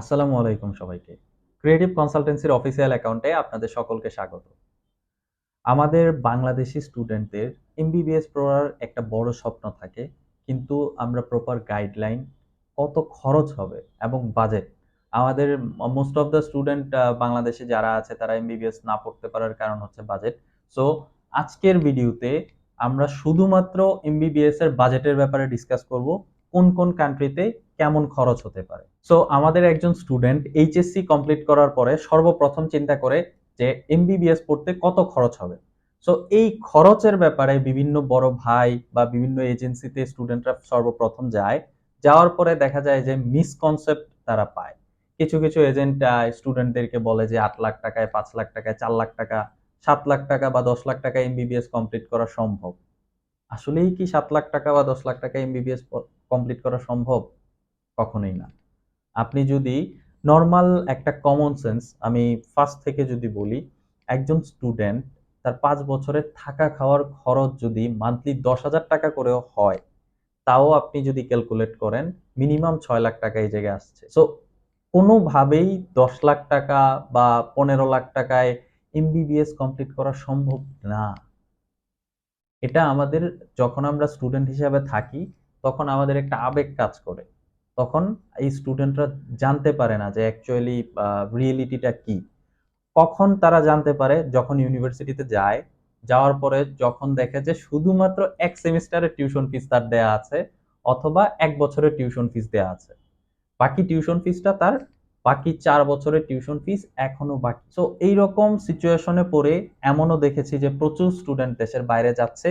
আসসালামু আলাইকুম সবাইকে। ক্রিয়েটিভ কনসালটেন্সির অফিসিয়াল অ্যাকাউন্টে আপনাদের সকলকে স্বাগত। আমাদের বাংলাদেশি স্টুডেন্টদের এমবিবিএস পড়ার একটা বড় স্বপ্ন থাকে, কিন্তু আমরা প্রপার গাইডলাইন কত খরচ হবে এবং বাজেট আমাদের মোস্ট অফ দ্য স্টুডেন্ট বাংলাদেশে যারা আছে, তারা এমবিবিএস না পড়তে পারার কারণ হচ্ছে বাজেট সো আজকের ভিডিওতে আমরা শুধুমাত্র এমবিবিএস এর বাজেটের ব্যাপারে ডিসকাস করব, কোন কোন কান্ট্রিতে কেমন খরচ হতে পারে। সো আমাদের একজন স্টুডেন্ট এইচএসসি কমপ্লিট করার পরে সর্বপ্রথম চিন্তা করে যে এমবিবিএস পড়তে কত খরচ হবে। সো এই খরচের ব্যাপারে বিভিন্ন বড় ভাই বা বিভিন্ন এজেন্সিতে স্টুডেন্টরা সর্বপ্রথম যায়। যাওয়ার পরে দেখা যায় যে মিসকনসেপ্ট তারা পায়। কিছু কিছু এজেন্ট স্টুডেন্টদেরকে বলে যে আট লাখ টাকায়, পাঁচ লাখ টাকায়, চার লাখ টাকা, সাত লাখ টাকা বা দশ লাখ টাকা এমবিবিএস কমপ্লিট করা সম্ভব। আসলেই কি সাত লাখ টাকা বা দশ লাখ টাকা এমবিবিএস কমপ্লিট করা সম্ভব? কখনোই না। আপনি যদি নর্মাল একটা কমন সেন্স আমি ফার্স্ট থেকে যদি বলি, একজন স্টুডেন্ট তার পাঁচ বছরের থাকা খাওয়ার খরচ যদি মান্থলি দশ হাজার টাকা করেও হয়, তাও আপনি যদি ক্যালকুলেট করেন মিনিমাম ছয় লাখ টাকা এই জায়গায় আসছে। সো কোনোভাবেই দশ লাখ টাকা বা পনেরো লাখ টাকায় এমবিবিএস কমপ্লিট করা সম্ভব না। এটা আমাদের, যখন আমরা স্টুডেন্ট হিসাবে থাকি, তখন আমাদের একটা আবেগ কাজ করে। তখন এই স্টুডেন্টরা জানতে পারে না যে অ্যাকচুয়ালি রিয়েলিটিটা কি। কখন তারা জানতে পারে? যখন ইউনিভার্সিটিতে যায়, যাওয়ার পরে যখন দেখে যে শুধুমাত্র এক সেমিস্টারের টিউশন ফিস তার দেয়া আছে, অথবা এক বছরের টিউশন ফিস দেয়া আছে। বাকি টিউশন ফিসটা তার, বাকি চার বছরের টিউশন ফিস এখনও বাকি। সো এইরকম সিচুয়েশনে পড়ে এমনও দেখেছি যে প্রচুর স্টুডেন্ট দেশের বাইরে যাচ্ছে,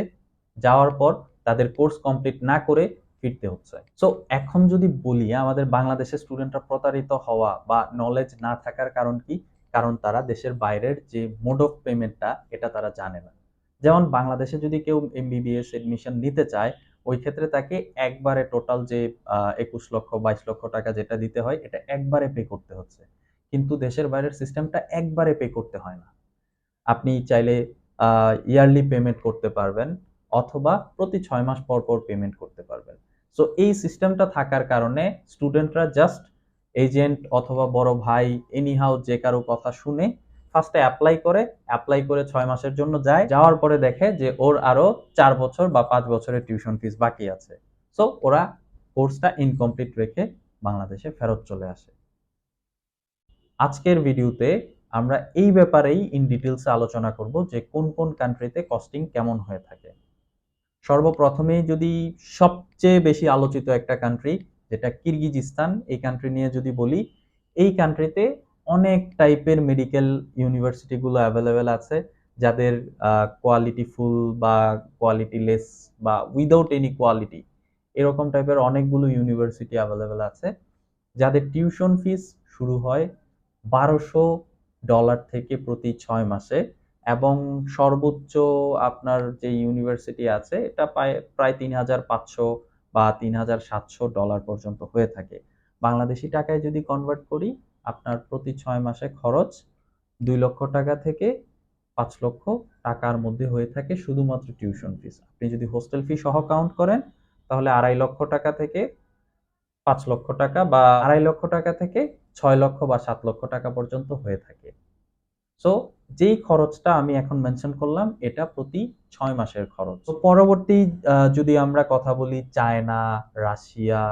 যাওয়ার পর তাদের কোর্স কমপ্লিট না করে ফিরতে হচ্ছে। সো এখন যদি বলি, আমাদের বাংলাদেশের স্টুডেন্টরা প্রতারিত হওয়া বা নলেজ না থাকার কারণ কি? কারণ তারা দেশের বাইরের যে মোড অফ পেমেন্টটা এটা তারা জানে না। যেমন বাংলাদেশে যদি কেউ এমবিবিএস এডমিশন নিতে চায়, ওই ক্ষেত্রে তাকে একবারে টোটাল যে একুশ লক্ষ, বাইশ লক্ষ টাকা যেটা দিতে হয়, এটা একবারে পে করতে হচ্ছে। কিন্তু দেশের বাইরের সিস্টেমটা একবারে পে করতে হয় না। আপনি চাইলে ইয়ারলি পেমেন্ট করতে পারবেন, অথবা প্রতি ছয় মাস পর পর পেমেন্ট করতে পারবেন। সো এই সিস্টেমটা থাকার কারণে স্টুডেন্টরা জাস্ট এজেন্ট অথবা বড় ভাই এনিহাউ যে কারও কথা শুনে ফার্স্টে অ্যাপ্লাই করে অ্যাপ্লাই করে ছয় মাসের জন্য যায়। যাওয়ার পরে দেখে যে ওর আরও চার বছর বা পাঁচ বছরের টিউশন ফিস বাকি আছে। সো ওরা কোর্সটা ইনকমপ্লিট রেখে বাংলাদেশে ফেরত চলে আসে। আজকের ভিডিওতে আমরা এই ব্যাপারেই ইন ডিটেলসে আলোচনা করব যে কোন কোন কান্ট্রিতে কস্টিং কেমন হয়ে থাকে। সর্বপ্রথমেই যদি সবচেয়ে বেশি আলোচিত একটা কান্ট্রি যেটা কিরগিজিস্তান, এই কান্ট্রি নিয়ে যদি বলি, এই কান্ট্রিতে অনেক টাইপের মেডিকেল ইউনিভার্সিটিগুলো অ্যাভেলেবেল আছে, যাদের কোয়ালিটি ফুল বা কোয়ালিটি লেস বা উইদাউট এনি কোয়ালিটি এরকম টাইপের অনেকগুলো ইউনিভার্সিটি অ্যাভেলেবেল আছে, যাদের টিউশন ফিস শুরু হয় বারোশো ডলার থেকে প্রতি ছয় মাসে। এবং সর্বোচ্চ আপনার যে ইউনিভার্সিটি আছে, এটা প্রায় প্রায় তিন হাজার পাঁচশো বা তিন হাজার সাতশো ডলার পর্যন্ত হয়ে থাকে। বাংলাদেশি টাকায় যদি কনভার্ট করি, আপনার প্রতি ছয় মাসে খরচ দুই লক্ষ টাকা থেকে পাঁচ লক্ষ টাকার মধ্যে হয়ে থাকে শুধুমাত্র টিউশন ফিস আপনি যদি হোস্টেল ফি সহ কাউন্ট করেন, তাহলে আড়াই লক্ষ টাকা থেকে পাঁচ লক্ষ টাকা বা আড়াই লক্ষ টাকা থেকে ছয় লক্ষ বা সাত লক্ষ টাকা পর্যন্ত হয়ে থাকে। সো যেই খরচটা আমি এখন মেনশন করলাম, এটা প্রতি ছয় মাসের খরচ। তো পরবর্তী যদি আমরা কথা বলি চায়না, রাশিয়া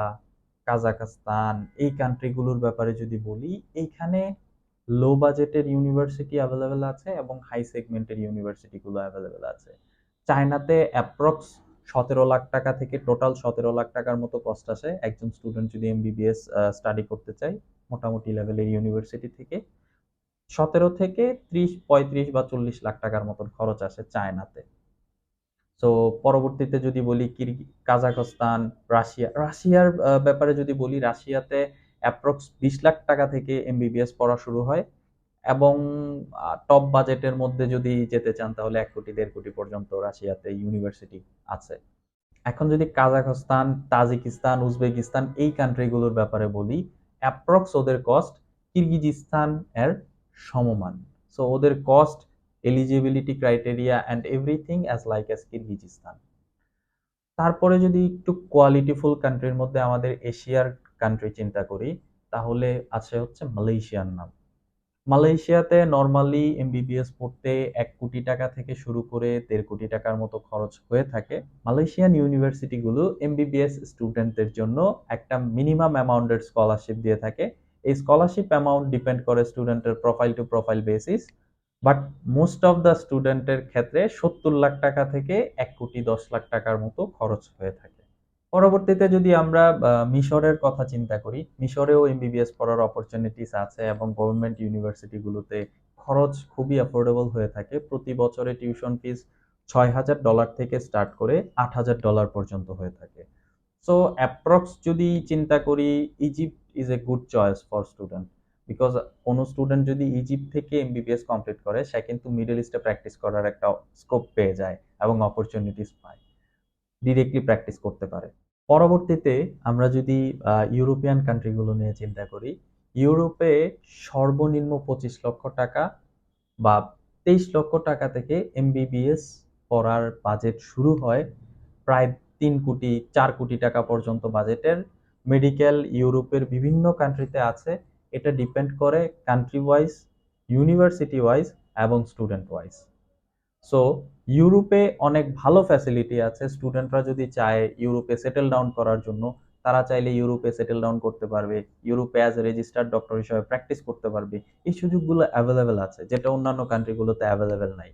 কাজাকস্তান এই কান্ট্রিগুলোর ব্যাপারে যদি বলি, এইখানে লো বাজেটের ইউনিভার্সিটি অ্যাভেলেবেল আছে এবং হাই সেগমেন্টের ইউনিভার্সিটিগুলো অ্যাভেলেবেল আছে। চায়নাতে অ্যাপ্রক্স সতেরো লাখ টাকা থেকে টোটাল সতেরো লাখ টাকার মতো কস্ট আসে। একজন স্টুডেন্ট যদি এমবিবিএস স্টাডি করতে চায়, মোটামুটি লেভেলের ইউনিভার্সিটি থেকে। সতেরো থেকে ত্রিশ, পঁয়ত্রিশ বা চল্লিশ লাখ টাকার মতন খরচ আসে চায়নাতে। তো পরবর্তীতে যদি বলি কাজাকস্তান রাশিয়া, রাশিয়ার ব্যাপারে যদি বলি, রাশিয়াতে অ্যাপ্রক্স বিশ লাখ টাকা থেকে এমবিবিএস পড়া শুরু হয় এবং টপ বাজেটের মধ্যে যদি যেতে চান তাহলে এক কোটি, দেড় কোটি পর্যন্ত রাশিয়াতে ইউনিভার্সিটি আছে। এখন যদি কাজাকস্তান তাজিকিস্তান, উজবেকিস্তান এই কান্ট্রিগুলোর ব্যাপারে বলি অ্যাপ্রক্স ওদের কস্ট কিরগিজিস্তান এর সমমান। সো ওদের cost eligibility criteria and everything as like as Kyrgyzstan তারপরে যদি একটু কোয়ালিটিফুল কান্ট্রির মধ্যে আমাদের এশিয়ার কান্ট্রি চিন্তা করি, তাহলে আছে হচ্ছে মালয়েশিয়ার নাম। মালয়েশিয়াতে নর্মালি এমবিবিএস পড়তে এক কোটি টাকা থেকে শুরু করে দেড় কোটি টাকার মতো খরচ হয়ে থাকে। মালয়েশিয়ান ইউনিভার্সিটিগুলো এমবিবিএস স্টুডেন্টদের জন্য একটা মিনিমাম অ্যামাউন্টের স্কলারশিপ দিয়ে থাকে। এই স্কলারশিপ অ্যামাউন্ট ডিপেন্ড করে স্টুডেন্টের profile to profile basis but most of the স্টুডেন্টের ক্ষেত্রে সত্তর লাখ টাকা থেকে এক কোটি দশ লাখ টাকার মতো খরচ হয়ে থাকে। পরবর্তীতে যদি আমরা মিশরের কথা চিন্তা করি, মিশরেও এমবিবিএস পড়ার অপরচুনিটিস আছে এবং গভর্নমেন্ট ইউনিভার্সিটিগুলোতে খরচ খুবই অ্যাফোর্ডেবল হয়ে থাকে। প্রতি বছরে টিউশন ফিস ছয় হাজার ডলার থেকে স্টার্ট করে আট হাজার ডলার পর্যন্ত হয়ে থাকে। সো অ্যাপ্রক্স যদি চিন্তা করি Egypt is a good choice for student because কোনো স্টুডেন্ট যদি ইজিপ্ট থেকে এমবিবিএস কমপ্লিট করে, সে কিন্তু মিডল ইস্টে প্র্যাকটিস করার একটা স্কোপ পেয়ে যায় এবং অপরচুনিটিস পায় ডিরেক্টলি প্র্যাকটিস করতে পারে। পরবর্তীতে আমরা যদি ইউরোপিয়ান কান্ট্রিগুলো নিয়ে চিন্তা করি, ইউরোপে সর্বনিম্ন পঁচিশ লক্ষ টাকা বা তেইশ লক্ষ টাকা থেকে এমবিবিএস পড়ার বাজেট শুরু হয় প্রায় তিন কোটি, চার কোটি টাকা পর্যন্ত বাজেটের মেডিকেল ইউরোপের বিভিন্ন কান্ট্রিতে আছে। এটা ডিপেন্ড করে কান্ট্রি ওয়াইজ ইউনিভার্সিটি ওয়াইজ এবং স্টুডেন্ট ওয়াইজ সো ইউরোপে অনেক ভালো ফ্যাসিলিটি আছে। স্টুডেন্টরা যদি চায় ইউরোপে সেটেল ডাউন করার জন্য, তারা চাইলে ইউরোপে সেটেল ডাউন করতে পারবে। ইউরোপে অ্যাজ রেজিস্টার্ড ডক্টর হিসেবে প্র্যাকটিস করতে পারবে। এই সুযোগগুলো অ্যাভেলেবেল আছে, যেটা অন্যান্য কান্ট্রিগুলোতে অ্যাভেলেবেল নাই।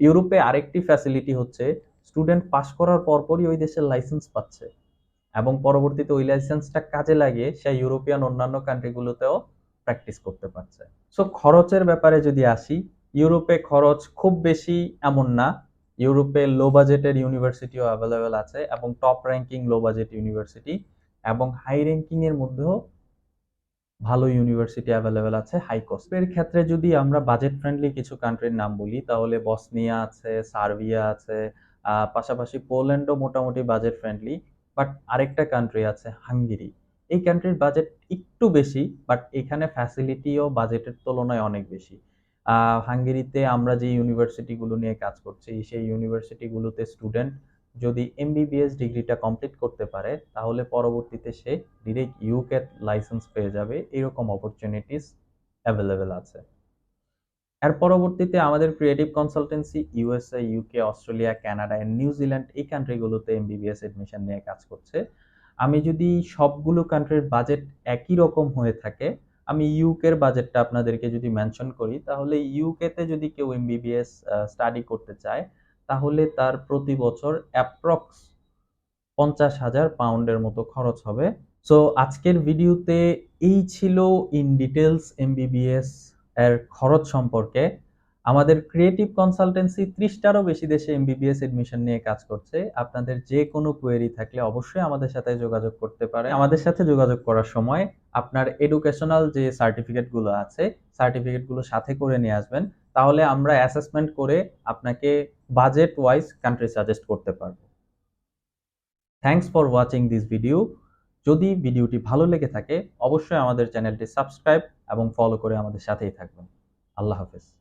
ইউরোপে আরেকটি ফ্যাসিলিটি হচ্ছে স্টুডেন্ট পাশ করার পরপরই ওই দেশের লাইসেন্স পাচ্ছে এবং পরবর্তীতে ওই লাইসেন্সটা কাজে লাগিয়ে সে ইউরোপিয়ান অন্যান্য কান্ট্রিগুলোতেও প্র্যাকটিস করতে পারছে। সো খরচের ব্যাপারে যদি আসি, ইউরোপে খরচ খুব বেশি এমন না। ইউরোপে লো বাজেটের ইউনিভার্সিটিও অ্যাভেলেবেল আছে এবং top ranking low budget university এবং হাই র্যাঙ্কিং এর মধ্যেও ভালো ইউনিভার্সিটি অ্যাভেলেবেল আছে হাই কস্টের ক্ষেত্রে যদি আমরা বাজেট ফ্রেন্ডলি কিছু কান্ট্রির নাম বলি, তাহলে বসনিয়া আছে, সার্বিয়া আছে পাশাপাশি পোল্যান্ডও মোটামুটি বাজেট ফ্রেন্ডলি বাট আরেকটা কান্ট্রি আছে হাঙ্গেরি। এই কান্ট্রির বাজেট একটু বেশি বাট এখানে ফ্যাসিলিটিও বাজেটের তুলনায় অনেক বেশি। হাঙ্গেরিতে আমরা যে ইউনিভার্সিটিগুলো নিয়ে কাজ করছি, সেই ইউনিভার্সিটিগুলোতে স্টুডেন্ট যদি এমবিবিএস ডিগ্রিটা কমপ্লিট করতে পারে, তাহলে পরবর্তীতে সে ডিরেক্ট ইউকে লাইসেন্স পেয়ে যাবে। এরকম অপরচুনিটিস অ্যাভেলেবেল আছে। এর পরবর্তীতে আমাদের creative consultancy USA UK Australia Canada and New Zealand এই কান্ট্রিগুলোতে এমবিবিএস এডমিশন নিয়ে কাজ করছে। আমি যদি সবগুলো কান্ট্রির বাজেট একই রকম হয়ে থাকে, আমি ইউকের বাজেটটা আপনাদেরকে যদি মেনশন করি, তাহলে ইউকেতে যদি কেউ এমবিবিএস স্টাডি করতে চায়, তাহলে তার প্রতি বছর অ্যাপ্রক্স পঞ্চাশ হাজার পাউন্ডের মতো খরচ হবে। সো আজকের ভিডিওতে এই ছিল ইন ডিটেলস এমবিবিএস এর খরচ সম্পর্কে, আমাদের ক্রিয়েটিভ কনসালটেন্সি ত্রিশটারও বেশি দেশে এমবিবিএস এডমিশন নিয়ে কাজ করছে। আপনাদের যে কোনো কোয়েরি থাকলে অবশ্যই আমাদের সাথে যোগাযোগ করতে পারে আমাদের সাথে যোগাযোগ করার সময় আপনার এডুকেশনাল যে সার্টিফিকেটগুলো আছে সার্টিফিকেটগুলো সাথে করে নিয়ে আসবেন। তাহলে আমরা অ্যাসেসমেন্ট করে আপনাকে বাজেট ওয়াইজ কান্ট্রি সাজেস্ট করতে পারব। Thanks for watching this video যদি ভিডিওটি ভালো লেগে থাকে, অবশ্যই আমাদের চ্যানেলটি সাবস্ক্রাইব এবং ফলো করে আমাদের সাথেই থাকবেন। আল্লাহ হাফেজ।